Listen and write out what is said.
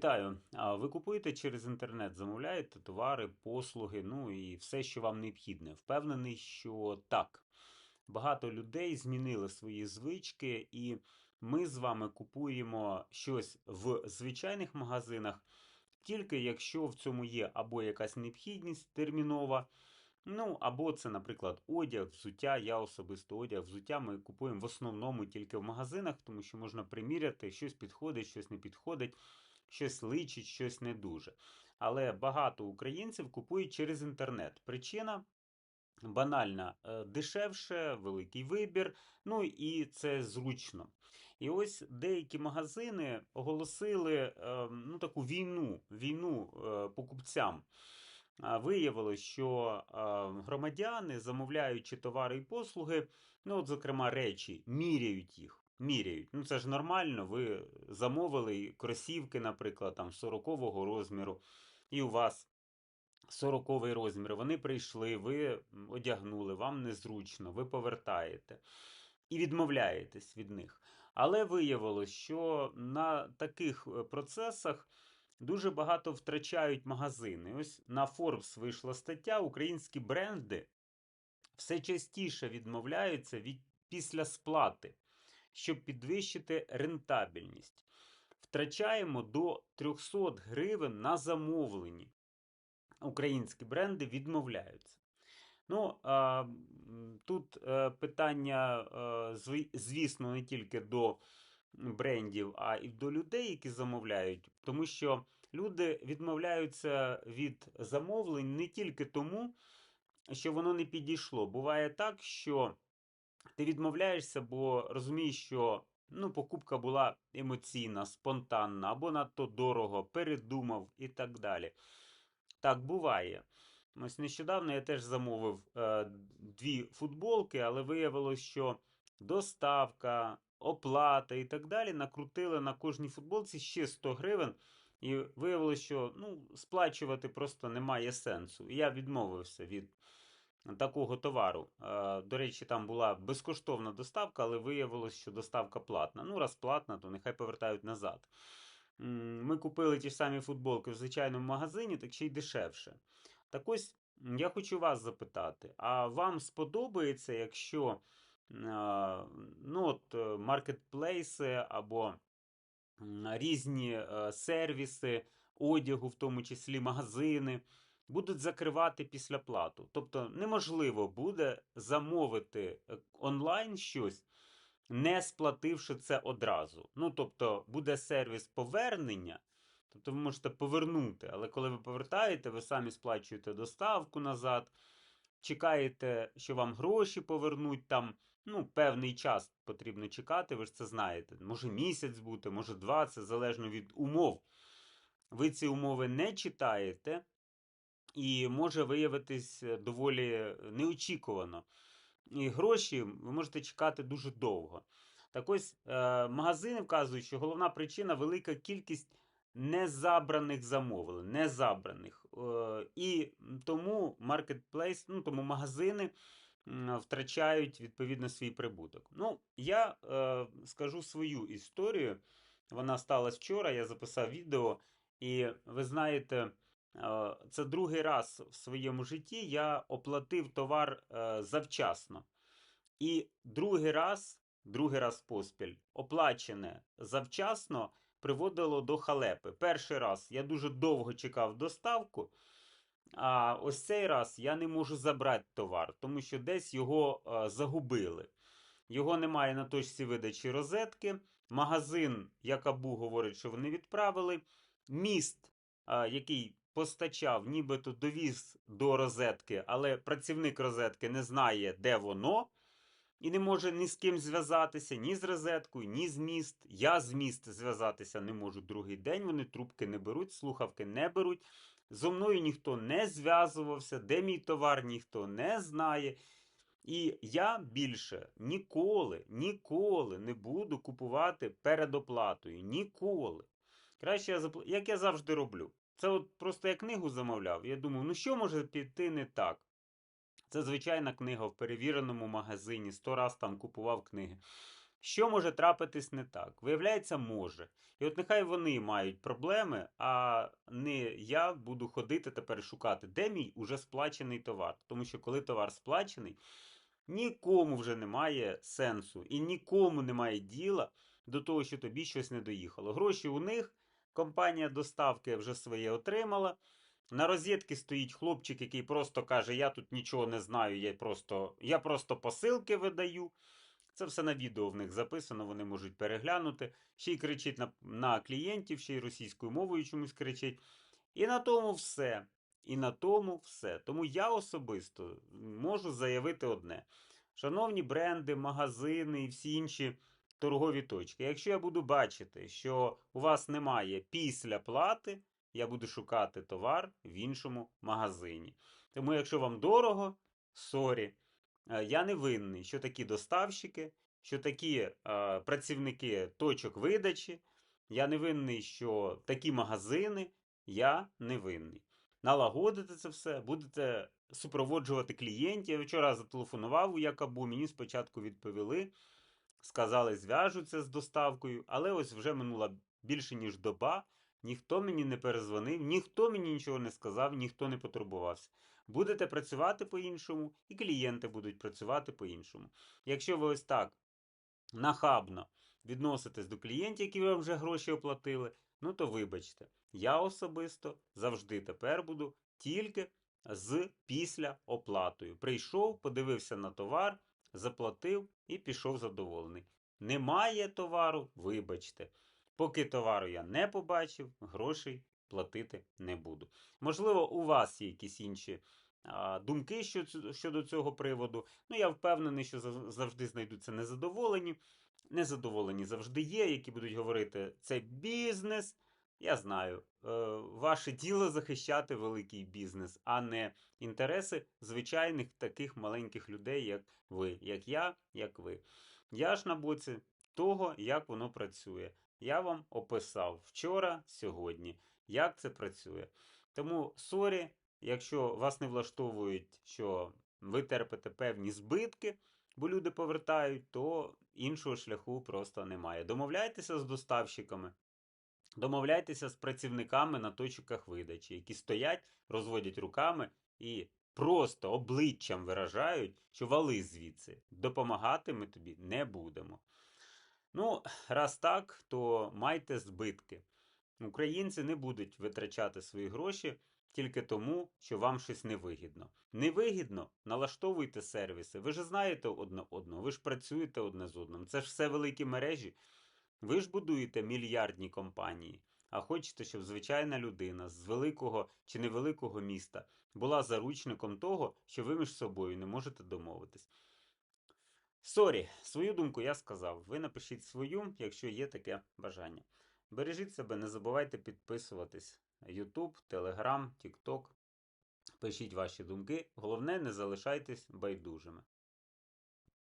Вітаю! Ви купуєте через інтернет, замовляєте товари, послуги, ну і все, що вам необхідне. Впевнений, що так. Багато людей змінили свої звички, і ми з вами купуємо щось в звичайних магазинах, тільки якщо в цьому є або якась необхідність термінова, ну або це, наприклад, одяг, взуття. Я особисто одяг, взуття ми купуємо в основному тільки в магазинах, тому що можна приміряти, щось підходить, щось не підходить щось личить, щось не дуже. Але багато українців купують через інтернет. Причина банальна, е, дешевше, великий вибір, ну і це зручно. І ось деякі магазини оголосили е, ну, таку війну, війну е, покупцям. Виявилось, що громадяни, замовляючи товари і послуги, ну, от, зокрема, речі, міряють їх міряють. Ну це ж нормально. Ви замовили кросівки, наприклад, там 40-го розміру, і у вас 40-й розмір. Вони прийшли, ви одягнули, вам незручно, ви повертаєте і відмовляєтесь від них. Але виявилось, що на таких е, процесах. Дуже багато втрачають магазини. Ось на Forbes вийшла стаття: українські бренди все частіше відмовляються від після сплати щоб підвищити рентабельність. Втрачаємо до 300 гривень на замовленні. Українські бренди відмовляються. Ну, а, Тут е, питання, а, звісно, не тільки до брендів, а і до людей, які замовляють, тому що люди відмовляються від замовлень не тільки тому, що воно не підійшло. Буває так, що ти відмовляєшся, бо розумієш, що ну, покупка була емоційна, спонтанна, або надто дорого, передумав і так далі. Так, буває. Ось нещодавно я теж замовив е, дві футболки, але виявилось, що доставка, оплата і так далі накрутили на кожній футболці ще 100 гривень. І виявилось, що ну, сплачувати просто немає сенсу. І я відмовився від такого товару. До речі, там була безкоштовна доставка, але виявилось, що доставка платна. Ну, раз платна, то нехай повертають назад. Ми купили ті ж самі футболки в звичайному магазині, так ще й дешевше. Так ось я хочу вас запитати: а вам сподобається, якщо ну, от, е, маркетплейси або різні е, сервіси, одягу, в тому числі магазини, будуть закривати після плату. Тобто неможливо буде замовити е, онлайн щось, не сплативши це одразу. Ну, тобто, буде сервіс повернення. Тобто ви можете повернути, але коли ви повертаєте, ви самі сплачуєте доставку назад, чекаєте, що вам гроші повернуть там. Ну, певний час потрібно чекати, ви ж це знаєте. Може місяць бути, може два, це залежно від умов. Ви ці умови не читаєте, і може виявитись е, доволі неочікувано. І гроші ви можете чекати дуже довго. Так ось е, магазини вказують, що головна причина велика кількість незабраних замовлень, незабраних. Е, і тому маркетплейс, ну тому магазини втрачають відповідно свій прибуток. Ну, я е, скажу свою історію. Вона сталася вчора, я записав відео, і ви знаєте. Це другий раз в своєму житті я оплатив товар е, завчасно. І другий раз, другий раз поспіль, оплачене завчасно приводило до халепи. Перший раз я дуже довго чекав доставку. А ось цей раз я не можу забрати товар, тому що десь його е, загубили. Його немає на точці видачі розетки. Магазин, як Абу говорить, що вони відправили. Міст, який постачав, нібито довіз до розетки, але працівник розетки не знає, де воно, і не може ні з ким зв'язатися, ні з розеткою, ні з міст. Я з міст зв'язатися не можу другий день. Вони трубки не беруть, слухавки не беруть. Зо мною ніхто не зв'язувався, де мій товар ніхто не знає. І я більше ніколи, ніколи не буду купувати передоплатою. Ніколи. Краще я запл... як я завжди роблю. Це от просто я книгу замовляв. Я думав, ну що може піти не так? Це звичайна книга в перевіреному магазині, сто раз там купував книги. Що може трапитись не так? Виявляється, може. І от нехай вони мають проблеми, а не я буду ходити тепер шукати, де мій уже сплачений товар. Тому що коли товар сплачений, нікому вже немає сенсу і нікому немає діла до того, що тобі щось не доїхало. Гроші у них, компанія доставки вже своє отримала. На розетці стоїть хлопчик, який просто каже: Я тут нічого не знаю, я просто, я просто посилки видаю. Це все на відео в них записано, вони можуть переглянути. Ще й кричить на, на клієнтів, ще й російською мовою чомусь кричить. І на тому все. І на тому все. Тому я особисто можу заявити одне: шановні бренди, магазини і всі інші торгові точки. Якщо я буду бачити, що у вас немає після плати, я буду шукати товар в іншому магазині. Тому, якщо вам дорого, сорі, е, я не винний, що такі доставщики, що такі е, працівники точок видачі, я не винний, що такі магазини, я не винний. Налагодите це все, будете супроводжувати клієнтів. Я вчора зателефонував у Якабу, мені спочатку відповіли, сказали, зв'яжуться з доставкою, але ось вже минула більше, ніж доба. Ніхто мені не перезвонив, ніхто мені нічого не сказав, ніхто не потурбувався. Будете працювати по-іншому, і клієнти будуть працювати по-іншому. Якщо ви ось так нахабно відноситесь до клієнтів, які вам вже гроші оплатили, ну то вибачте, я особисто завжди тепер буду тільки з після оплатою. Прийшов, подивився на товар, заплатив і пішов задоволений. Немає товару, вибачте. Поки товару я не побачив, грошей платити не буду. Можливо, у вас є якісь інші думки щодо цього приводу. Ну, я впевнений, що зав- завжди знайдуться незадоволені. Незадоволені завжди є, які будуть говорити, це бізнес. Я знаю, е, ваше діло захищати великий бізнес, а не інтереси звичайних таких маленьких людей, як ви, як я, як ви. Я ж на боці того, як воно працює. Я вам описав вчора, сьогодні, як це працює. Тому сорі, якщо вас не влаштовують, що ви терпите певні збитки, бо люди повертають, то іншого шляху просто немає. Домовляйтеся з доставщиками, домовляйтеся з працівниками на точках видачі, які стоять, розводять руками і просто обличчям виражають, що вали звідси. Допомагати ми тобі не будемо. Ну, раз так, то майте збитки. Українці не будуть витрачати свої гроші тільки тому, що вам щось невигідно. Невигідно налаштовуйте сервіси. Ви ж знаєте одне одного, ви ж працюєте одне з одним. Це ж все великі мережі. Ви ж будуєте мільярдні компанії, а хочете, щоб звичайна людина з великого чи невеликого міста була заручником того, що ви між собою не можете домовитись. Сорі, свою думку я сказав. Ви напишіть свою, якщо є таке бажання. Бережіть себе, не забувайте підписуватись. YouTube, Telegram, TikTok. Пишіть ваші думки. Головне, не залишайтесь байдужими.